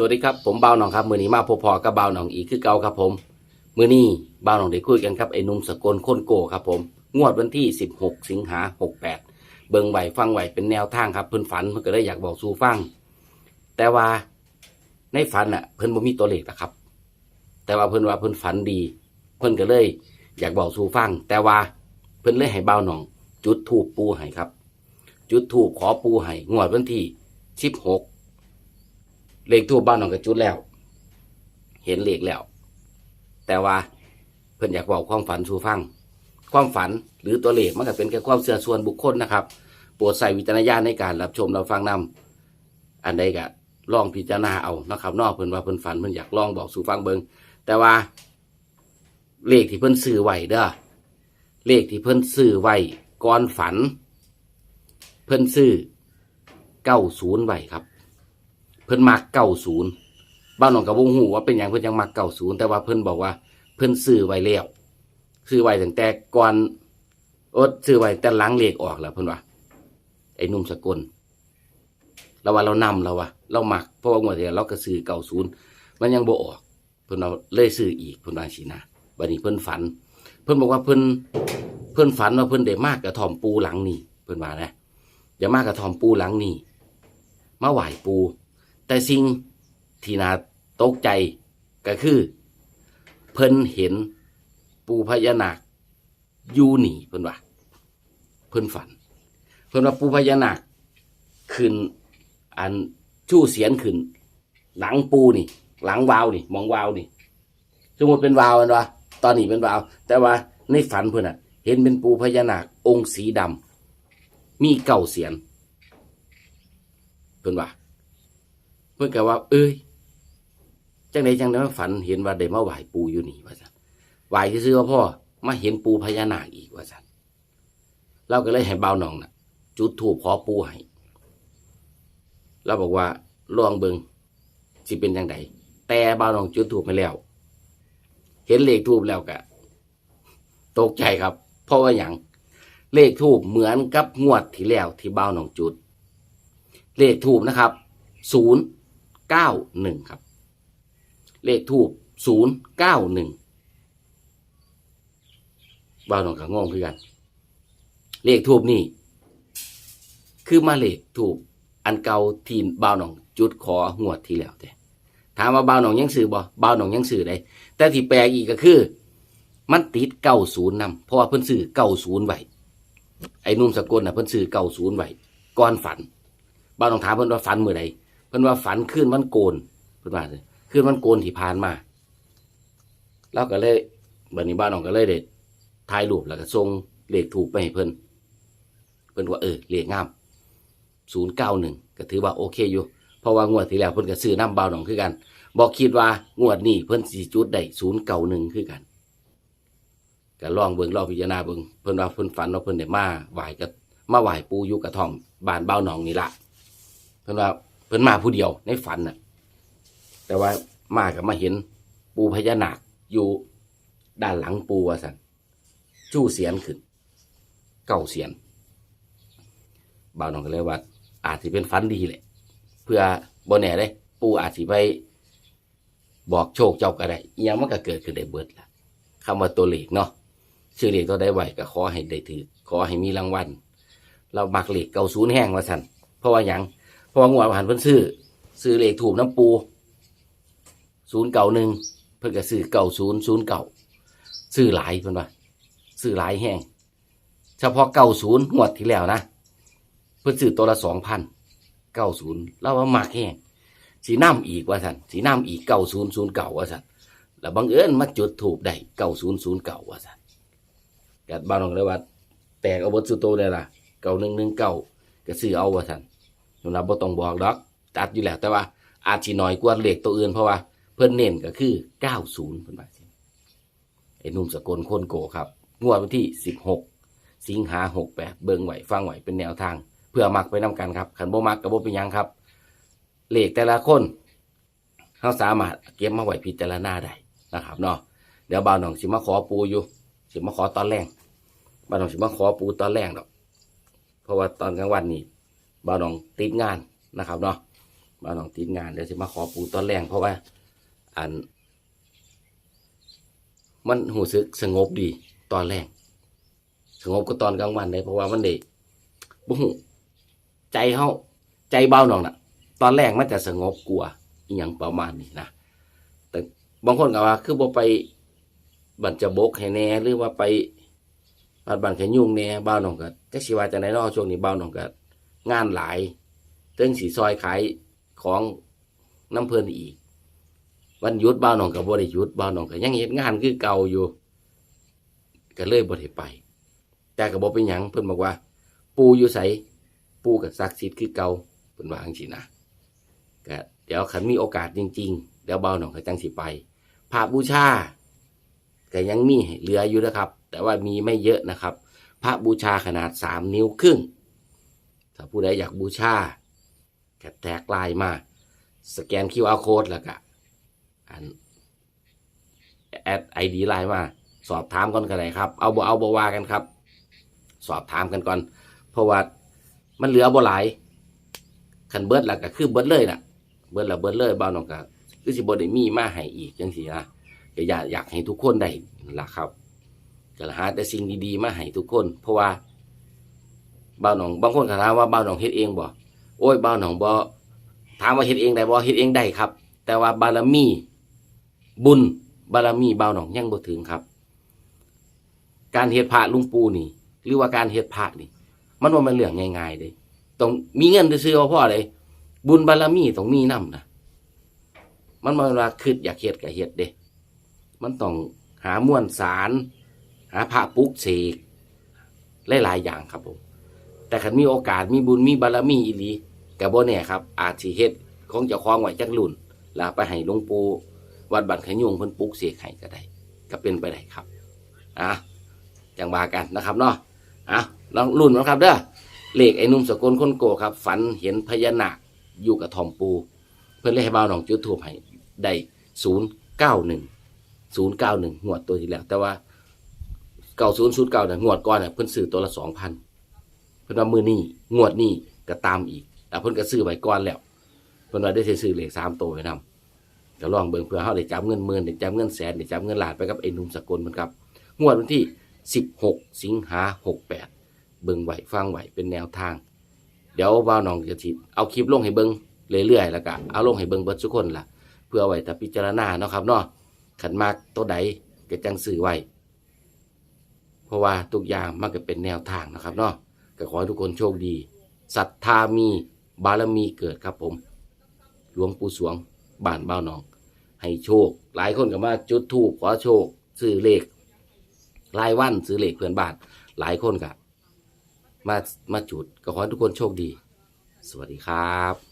สวัสดีครับผมเบาหนองครับมือนี้มาพบพอกับเบาหนองอีกคือเก่าครับผมมือนี้บ่าหนองได้คุยกันครับไอ้นุ่มสกลโคนโกครับผมงวดวันที่ 16 สิงหา68 เบิ่งไหวฟังไหวเป็นแนวทางครับเพิ่นฝันเพิ่นก็เลยอยากบอกสู่ฟัง แต่ว่าในฝันอะเพิ่นบ่มีตัวเลขนะครับ แต่ว่าเพิ่นว่าเพิ่นฝันดี เพิ่นก็เลย อยากบอกสู่ฟัง แต่ว่าเพิ่นเลยให้เบาหนอง จุดถูกปูให้ครับ จุดถูกขอปูให้งวดวันที่ 16 เลขทูบบ้านหนองกระจุดแล้ว เห็นเลขแล้ว แต่ว่าเพิ่นอยากบอกความฝันสู่ฟัง ความฝันหรือตัวเลขมันก็เป็นแค่ความเชื่อส่วนบุคคลนะครับโปรดใส่วิจารณญาณในการรับชมเรับฟังนำอันใดก็ลองพิจารณาเอานะครับนอกเพิ่อนว่าเพิ่นฝันเพิ่นอยากลองบอกสู่ฟังเบิงแต่ว่า เลขที่เพิ่นซื้อไหวเด้อเลขที่เพิ่นซื้อไหวก่อนฝัน เพิ่นซื้อเก้าศูนย์ไหวครับ เพิ่นมักเก้าศูนย์บ้านหนองกระวงหูว่าเป็นอย่างเพิ่นยังมักเก้าศูนย์แต่ว่าเพิ่นบอกว่า เพิ่นซื้อไว้แล้วซื้อไว้ตั้งแต่ก่อนอ๊ตซื้อไว้แต่หลังเลขออกแล้วเพิ่นว่า ไอ้นุ่มสกลเราว่าเรานำเราว่าเราหมักเพราะว่าเมื่อเดียวเราก็ซื้อเก้าศูนย์มันยังบ่ออกเพิ่นเอาเลยซื้ออีกเพิ่นว่าสินะบัดนี้เพิ่นฝัน เพิ่นบอกว่าเพิ่นเพิ่นฝันว่าเพิ่นได้มากกระท่อมปูหลังนี่เพิ่นว่านะอย่ามากกระท่อมปูหลังนี่มาไหวปู แต่สิ่งที่น่าตกใจก็คือ เพิ่นเห็นปูพญานาคอยู่นี่เพิ่นว่าเพิ่นฝัน เพิ่นว่าปูพญานาคขึ้นอันชู้เสียนขึ้น หลังปูนี่ หลังวาวนี่ มองวาวนี่สมมติเป็นวาวมันวะตอนนี้เป็นวาว แต่ว่าในฝันเพื่อนอะ เห็นเป็นปูพญานาคองค์สีดำมีเก่าเสียนเพื่อนว่า เพื่อนก็ว่า เอ้ยจังใดจังใดฝันเห็นว่าได้มาไหว้ปูอยู่นี่ว่าสันไหว้ซื้อว่าพ่อมาเห็นปูพญานาคอีกว่าสันเราก็เลยให้เบาหนองน่ะ จุดถูกขอปูให้เราบอกว่าลองเบิงสิเป็นจังไดแต่เบาหนองจุดถูกไปแล้ว เห็นเลขทูบแล้วก็ตกใจครับ เพราะว่าอย่างเลขทูบเหมือนกับงวดที่แล้วที่บ้าหนองจุด เลขทูบนะครับศูนย์ เก้าหนึ่งครับ เลขทูบศูนย์เก้าหนึ่งบ้าหนองก็งงคือกัน เลขทูบนี่ คือมาเลขทูบอันเก่าที่บ้าหนองจุดของวดที่แล้วแต่ถามว่าบ้าหนองยังสื่อบ่บ้าหนองยังสื่อได้แต่ที่แปลกอีกก็คือ มันติดเก้าศูนย์นำเพราะว่าเพิ่นซื้อเก้าศูนย์ไว้ไอ้นุ่มสกุลน่ะเพิ่นซื้อเก้าศูนย์ไว้ก่อนฝันบ้านต้องถามเพิ่นว่าฝันเมื่อใด เพิ่นว่าฝันขึ้นวันโกนเพิ่นว่าขึ้นวันโกนที่ผ่านมาเราก็เลยบัดนี้บ้านน้องก็เลยได้ถ่ายรูปแล้วก็ส่งเลขถูกไปให้เพิ่นเพิ่นว่าเออเลขงามศูนย์เก้าหนึ่งก็ถือว่าโอเคอยู่ เพราะว่างวดที่แล้วเพิ่นก็ซื้อน้ำเบาหนองคือกันบอกคิดว่างวดนี้เพิ่นสิจุดได้ศูนย์เก่าหนึ่งคือกันก็ลองเบิ่งลองพิจารณาเบิ่งเพิ่นว่าเพิ่นฝันว่าเพิ่นได้มาไหวกับมาไหวปูยู่กระท่อมบ้านเบาหนองนี่ละเพิ่นว่า เพิ่นมาผู้เดียวในฝันน่ะ แต่ว่ามากับมาเห็นปูพญานาคอยู่ด้านหลังปูว่าสันจู้เสียนขึ้นเก่าเสียนเบาหนองก็เลยว่า อาจจะเป็นฝันดีแหละ เพื่อบ่แน่เลยปูอาจสิไปบอกโชคเจ้าก็ได้ยังมันก็เกิดขึ้นได้เบิดละคำว่าตัวเลขเนาะชื่อเลขตัวได้ไหวก็ขอให้ได้ถือขอให้มีรางวัลเรามักเลขเก่าศูนย์แห้งว่าสันเพราะว่าหยัง เพราะว่างวดผ่านเพิ่นซื้อซื้อเลขถูกน้ำปูศูนย์เก่าหนึ่งเพิ่นก็ซื้อเก่าศูนย์ศูนย์เก่าซื้อหลายเพิ่นว่าซื้อหลายแห้งเฉพาะเก่าศูนย์งวดที่แล้วนะเพิ่นซื้อตัวละสองพันเก้าศูนย์เราว่ามักแห้งสีน้ำอีกว่าสันสีน้ำอีกเก้าศูนย์ศูนย์เก่าว่าสันแล้วบังเอิญมาจุดถูกได้เก้าศูนย์ศูนย์เก่าว่าสันกับ้านของเลยว่าแตกเอาบทสุโตเลยล่ะเก้าหนึ่งหนึ่งเก้าก็ซื้อเอาว่าสัน สำหรับบ่ต้องบอกดอก ตัดอยู่แล้วแต่ว่า อาจสิน้อยกว่าเลขตัวอื่นเพราะว่าเพิ่นเน้นก็คือเก้าศูนย์เพิ่นว่าสิไอ้หนุ่มสกลโคนโกครับงวดวันที่สิบหกสิงหาหกแปดเบิ่งไหวฟังไหวเป็นแนวทาง เพื่อมักไปนำกันครับขันบ่มักกับบ่เป็นหยังครับ เลขแต่ละคนเขาสามารถเก็บมาไหวพิจารณาได้นะครับเนาะเดี๋ยวบ่าวหนองสิมาขอปูอยู่สิมาขอตอนแรกบ่าวหนองสิมาขอปูตอนแรกดอก เพราะว่าตอนกลางวันนี่ บ่าวหนองติดงานนะครับเนาะบ้าวหนองติดงานเดี๋ยวจะมาขอปูตอนแรงเพราะว่าอัน มันหูสึกสงบดีตอนแรกสงบก็ตอนกลางวันเลยเพราะว่ามันเด็กบุหูใจเฮาใจเบาหน่องน่ะตอนแรกมันจะสงบกลัวอหย่างประมาณนี้นะแต่บางคนก็ว่า คือบ่ไปบันจะบกให้แน่หรือว่าไปบันบันแขยุ่งแน่เบาหนองก็จักสิว่าจะไหนนอช่วงนี้เบาหนองก็ งานหลายเติ้งสีซอยขายของน้ำเพลินอีก วันหยุดบ้าวหนองกับบ่ได้หยุดบ้าวหนองก็ยังเฮ็ดงานคือเก่าอยู่ก็เลยบ่ได้ไป แต่ก็บ่เป็นหยังเพิ่นบอกว่า ปูอยู่ไสปูกับศักดิ์สิทธิ์คือเก่าเพิ่นว่าจังซี่นะก็เดี๋ยวคันมีโอกาสจริง ๆ เดี๋ยวบ้าหนองก็จังสิไปพระบูชาก็ยังมีเหลืออยู่นะครับ แต่ว่ามีไม่เยอะนะครับ พระบูชาขนาด3นิ้วครึ่ง ถ้าผู้ใดอยากบูชาก็แท็กไลน์มา สแกน QR code แล้วก็อันแอดไอดีไลน์มา สอบถามกันกันเลยครับ เอาบ่เอาบ่ว่ากันครับ สอบถามกันก่อน เพราะว่ามันเหลือบ่หลายคันเบิร์ดแล้วก็คือเบิร์ดเลยน่ะ เบิร์ดแล้วเบิร์ดเลยบ้าวน้องก็คือสิบ่ได้มีมาให้อีกจังซี่นะก็อยากอยากให้ทุกคนได้ล่ะครับก็หาแต่สิ่งดีๆมาให้ทุกคน เพราะว่า บ้าวน้อง บางคนก็ถามว่าบ้าวน้องเฮ็ดเองบ่โอ้ยบ้าวน้องบ่ถามว่าเฮ็ดเองได้บ่เฮ็ดเองได้ครับ แต่ว่าบารมี บุญบารมีเบาหนองยังบ่ถึงครับ การเฮ็ดพระลุงปูนี่ หรือว่าการเฮ็ดพระนี่ มันว่ามันเรื่องง่ายๆเลยต้องมีเงินซื้อๆว่าพ่อเลยบุญบารมีต้องมีนํนะมันมาเวลาคิดอยากเฮ็ดก็เฮ็ดเด้ มันต้องหามวลสาร หาพระปุกเสกหลายๆอย่างครับผม แต่คันมีโอกาสมีบุญมีบารมีอีหลีก็บ่แน่ครับ อาจสิเฮ็ดของเจ้าของไว้จักรุ่นล้วไปให้หลวงปู่วัดบันขยุงเพิ่นปลุกเสกให้ก็ได้ ก็เป็นไปได้ครับอะจังว่ากันนะครับเนาะอะลองรุ่นนะครับเด้อเลขไอ้นุ่มสกลคนโกครับ ฝันเห็นพญานาคอยู่กับทอมปู เพิ่นเลยให้บ่าวหนองจุดทูบให้ได้ศูนย์เก้าหนึ่งศูนย์เก้าหนึ่งงวดตัวที่แล้ว แต่ว่าเก้าศูนย์ศูนย์เก้าเนี่ยงวดก่อนเนี่ยเพิ่นซื้อตัวละสองพัน พิ่นว่ามือนี้งวดนี้ก็ตามอีกแต่เพิ่นก็ซื้อไว้ก่อนแล้วเพิ่นว่าได้ซื้อเลขสามตัวไว้นำก็ลองเบิ่งเพื่อเฮาได้จับเงินหมื่นได้จับเงินแสนได้จับเงินล้านไปกับไอ้หนุ่มสกลมันครับงวดวันที่ 16 สิงหา68 เบิ่งไหวฟังไหวเป็นแนวทาง เดี๋ยวบ่าวน้องจะสิเอาคลิปลงให้เบิ่งเรื่อยๆแล้วก็เอาลงให้เบิ่งเบิดทุกคนล่ะ เพื่อไว้แต่พิจารณาเนาะครับเนาะขันมากตัวใดก็จังสื่อไว้เพราะว่าทุกอย่างมันก็เป็นแนวทางนะครับเนาะ ก็ขอให้ทุกคนโชคดีศรัทธามีบารมีเกิดครับผม หลวงปู่สวงบ้านเบ้าหนอง ให้โชค หลายคนก็มาจุดธูปขอโชคซื้อเลขรายวันซื้อเลขเพื่อนบ้าน หลายคนก็มามาจุดก็ขอให้ทุกคนโชคดี สวัสดีครับ